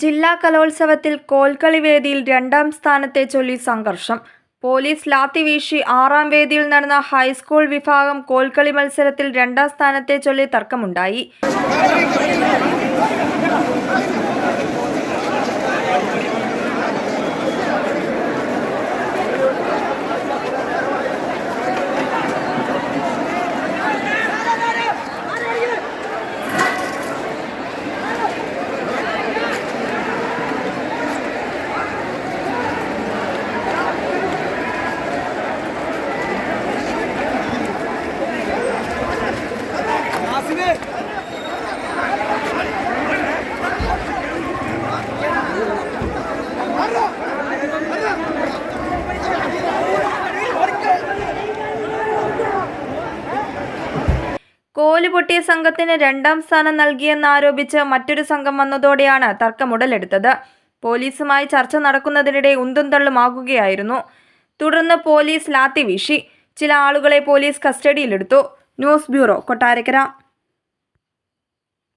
ജില്ലാ കലോത്സവത്തിൽ കോൽക്കളി വേദിയിൽ രണ്ടാം സ്ഥാനത്തെ ചൊല്ലി സംഘർഷം. പോലീസ് ലാത്തി വീശി ആറാം വേദിയിൽ നടന്ന ഹൈസ്കൂൾ വിഭാഗം കോൽക്കളി മത്സരത്തിൽ രണ്ടാം സ്ഥാനത്തെ ചൊല്ലി തർക്കമുണ്ടായി. കോൽ പൊട്ടിയ സംഘത്തിന് രണ്ടാം സ്ഥാനം നൽകിയെന്നാരോപിച്ച് മറ്റൊരു സംഘം വന്നതോടെയാണ് തർക്കമുടലെടുത്തത്. പോലീസുമായി ചർച്ച നടക്കുന്നതിനിടെ ഉന്തും തള്ളുമാകുകയായിരുന്നു തുടർന്ന് പോലീസ് ലാത്തി വീശി. ചില ആളുകളെ പോലീസ് കസ്റ്റഡിയിലെടുത്തു. News bureau Kottarakkara.